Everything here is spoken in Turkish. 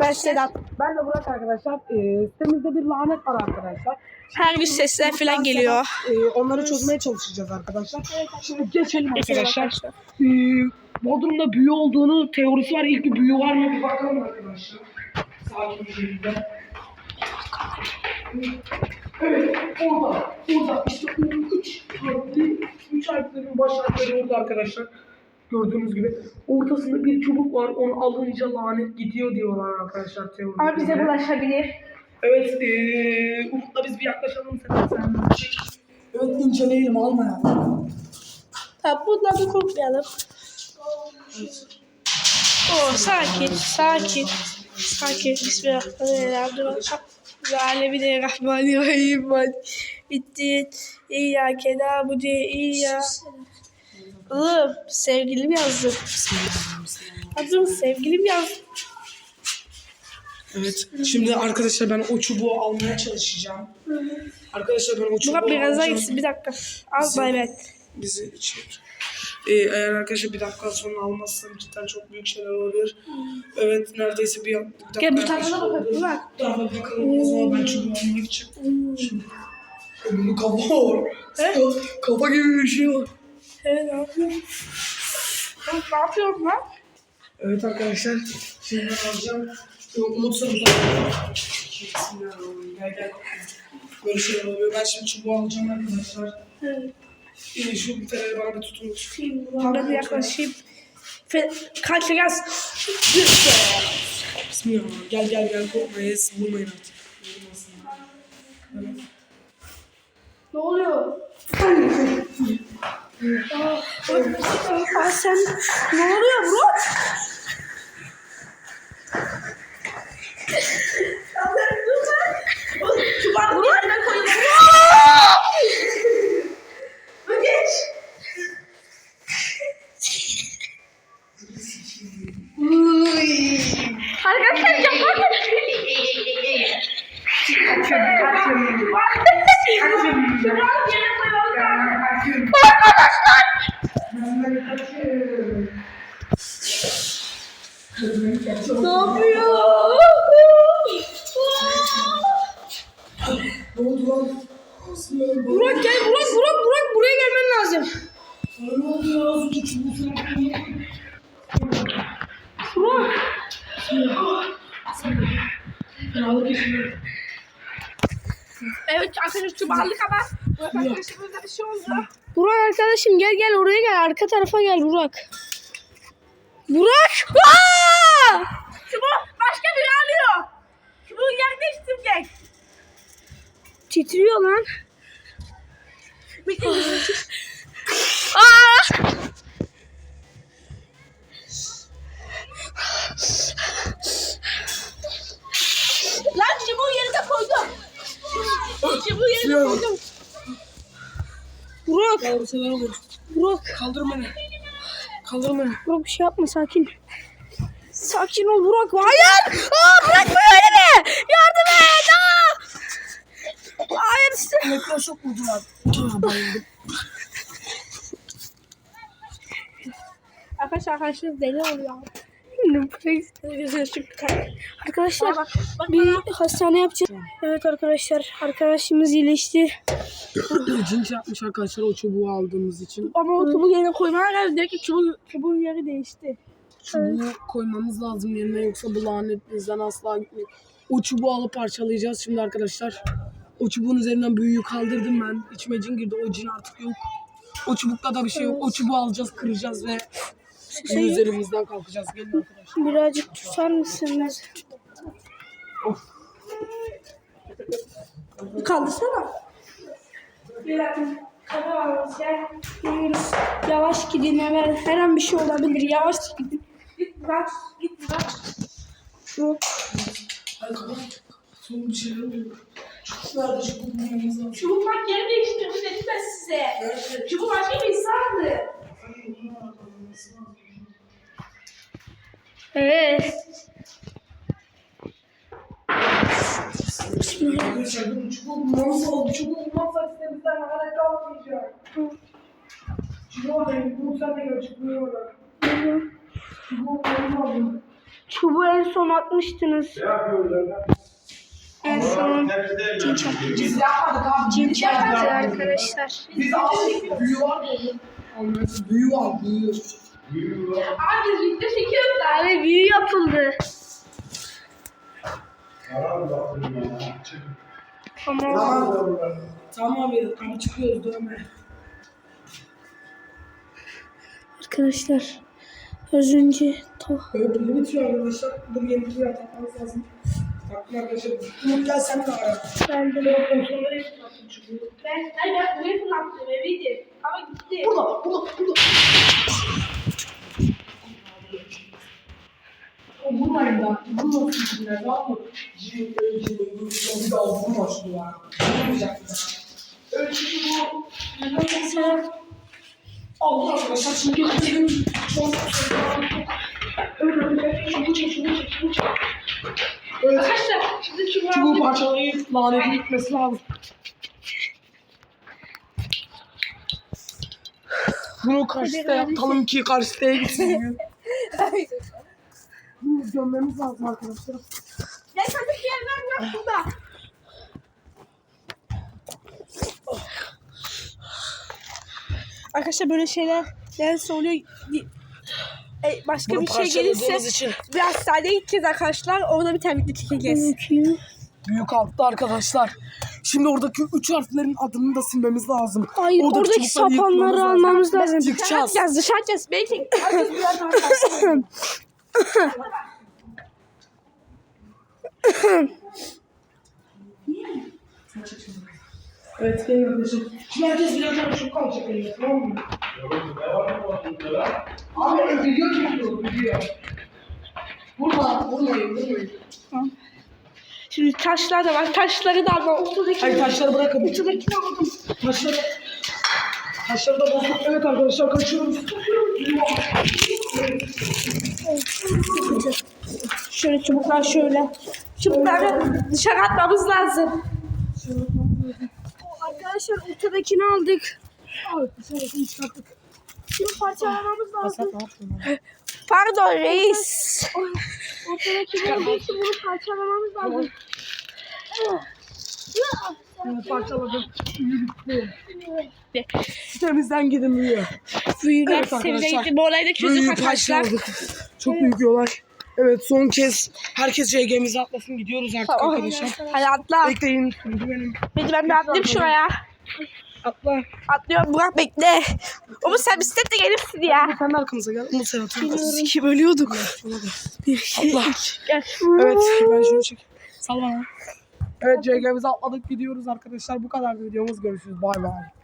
ben Sedat. Ben de Burak arkadaşlar. Ee, sitemizde bir lanet var arkadaşlar. Her gün sesler falan geliyor. Ee, onları çözmeye çalışacağız arkadaşlar. Şimdi geçelim arkadaşlar. Ee, Bodrum'da büyü olduğunu teorisi var. İlk bir büyü var mı bir bakalım arkadaşlar. Sakin bir şekilde. Evet, orada, orada işte o üç harfli, üç harflerin baş harfleri orada arkadaşlar. Gördüğünüz gibi. Ortasında bir çubuk var. Onu alınca lanet gidiyor diyorlar arkadaşlar teoride. Ama bize bulaşabilir. Evet, eee Umut'la biz bir yaklaşalım sen sen. Evet, inceleyelim, alma ya. Tamam bundan bir korkmayalım. Oo sakin, sakin. Sakin. Bismillahirrahmanirrahim. Ve alemin rahmanirrahim. Bitti. İyyâke nâbudu iyya. Oğlum sevgilim yazdı. Adım sevgilim yazdı. Evet, şimdi arkadaşlar ben o çubuğu almaya çalışacağım. Arkadaşlar ben o çubuğu Murat biraz daha alacağım. gitsin bir dakika. Az bay bay. Bizi içer. Ee, eğer arkadaşlar bir dakika sonra almazsam cidden çok büyük şeyler olabilir. Evet, neredeyse bir, bir dakika. Gel bu tarafa oldu. Burak. Bu tarafa bakalım o zaman ben çubuğu almak için. Şimdi. Bunun kafa var. He? Kafa gibi bir şey var. Evet ne yapıyorsun? Oğlum, Ne yapıyorsun lan? Evet arkadaşlar, şimdi ben alacağım. Umut sana uzak. Bismillahirrahmanirrahim. Gel gel. Böyle şeyler oluyor. Ben şimdi çubuğu alacağım arkadaşlar. Evet. Ee, şu bir feneri bana bir tutun. Ben de yaklaşayım. Fe kaç gaz. Bismillahirrahmanirrahim. Gel gel gel korkmayız. Vurmayın artık. Ne oluyor? Aa, sen ne oluyor bro? Şu bardağı yerine koyun. Bu geç. Arkadaşlar yapar Ne yapıyor? Ne oldu lan? Bismillahirrahmanirrahim. Burak gel Burak Burak Burak buraya gelmen lazım. Burak. Evet arkadaşlar şu aldık ama Burak arkadaşımızda bir şey oldu. Burak arkadaşım gel gel oraya gel arka tarafa gel Burak. Burak! Aa! Çubuğu başka biri alıyor. Çubuğu yer değiştirecek. Titriyor lan. Aa! Lan çubuğu yerine koydum. Çubuğu yerine koydum. Burak, Ya bu sefer olur. Burak, Kaldır beni. Kaldır beni. Burak bir şey yapma sakin. Sakin ol Burak. Hayır! Aa, bırakma öyle Yardım et! Aa! Hayır işte. Vurdular. Aa, bayıldım. Arkadaşlar arkadaşlar deli oluyor. Arkadaşlar bir hastane yapacağız. Evet arkadaşlar arkadaşımız iyileşti. Cinç yapmış arkadaşlar o çubuğu aldığımız için. Ama o çubuğu yerine koymana geldi. Direkt çubuğu, çubuğun yeri değişti. Çubuğu koymamız lazım yerine yoksa bu lanet bizden asla gitmiyor. O çubuğu alıp parçalayacağız şimdi arkadaşlar. O çubuğun üzerinden büyüyü kaldırdım ben. İçime cin girdi. O cin artık yok. O çubukta da bir şey yok. O çubuğu alacağız, kıracağız ve Şey- üzerimizden kalkacağız. Gelin arkadaşlar. Birazcık tutar mısınız? Of. Kaldırsana. Yavaş gidin hemen. Her an bir şey olabilir. Yavaş gidin. Git bırak. Git bırak. Yok. Kapat. Son bir şeyler oluyor. Çubuklarda çubuk bulmamız lazım. Çubuk bak yeri değiştirdi dedim ben size. Çubuk başka bir insandı. Evet. Çubuğu hala kalmayacak. Bu sen de en son atmıştınız. En son cin çarptı arkadaşlar. Biz aldık. Büyü var. Büyü var. Büyü. Abi video çekiyoruz. Abi büyü yapıldı. Tamam. Tamam. Tamam abi. Abi çıkıyoruz dövme. Arkadaşlar az önce to Evet pili bitiyor arkadaşlar. Dur yeni pil takmamız lazım. Bakın arkadaşlar. Gel sen de ara. ben de Kontrolleri yaptım çünkü. ben hayır ben buraya fırlattım eviydi. Ama gitti. Burada, burada, burada. O vurmayın şimdi. Tamam mı? Cin, öyle cin, böyle vurursa bir daha vurma şunu ya. Vurmayacak ya. Öyle çünkü bu. Mesela Allah arkadaşlar şimdi geçelim. Şu an Öyle öyle. Çabuk çek, çabuk çek, çabuk çek. Evet. arkadaşlar şimdi çubuğu Çubuğu parçalayıp lanetin gitmesi lazım. Bunu karşıda yapalım ki karşıya gitsin. Bunu gömmemiz lazım arkadaşlar. Ya çocuk yerler yok burada. Arkadaşlar böyle şeyler neresi oluyor? E, başka Bunu bir şey gelirse parçaladığımız için bir hastaneye gideceğiz arkadaşlar. Orada bir tane video çekeceğiz. büyük altta arkadaşlar. Şimdi oradaki üç harflerin adını da silmemiz lazım. Hayır Oradaki oradaki çubukları yıkmamız sapanları lazım. almamız lazım. Yıkacağız. Yaz dışarı yaz. Belki. Evet gelin arkadaşlar. Şimdi herkes birer tane çubuk alacak eline tamam mı? Abi video çekiyoruz video. Vurma, vurmayın, vurmayın. Şimdi taşlar da var. Taşları da alma. Ortadaki. Hayır taşları bırakın. Ortadakini aldım. Taşları... Taşları da bozduk. Evet arkadaşlar kaçıyoruz. Şöyle çubuklar şöyle. Çubukları dışarı atmamız lazım. Arkadaşlar ortadakini aldık. Çıkarttık. Şimdi parçalamamız lazım. Pardon reis. Bunu parçalamamız lazım. Evet parçaladım. Sitemizden gidin büyüyor. Büyüler Evet arkadaşlar. Bu olayda çözüm arkadaşlar. Çok büyük olay. Evet son kez herkes CG'mizi atlasın gidiyoruz artık Tamam. arkadaşlar. Hadi atla. Bekleyin. Benim. Hadi ben bir atlayayım şuraya. Atla. Atlıyorum Burak bekle. Ama sen bisikletle gelirsin ya. Sen de arkamıza gel. Umut sen atın. İki bölüyorduk. Atla. Gel. Evet ben şunu çek. Sal bana. Evet CG'mizi atladık gidiyoruz arkadaşlar. Bu kadar videomuz. Görüşürüz. Bay bay.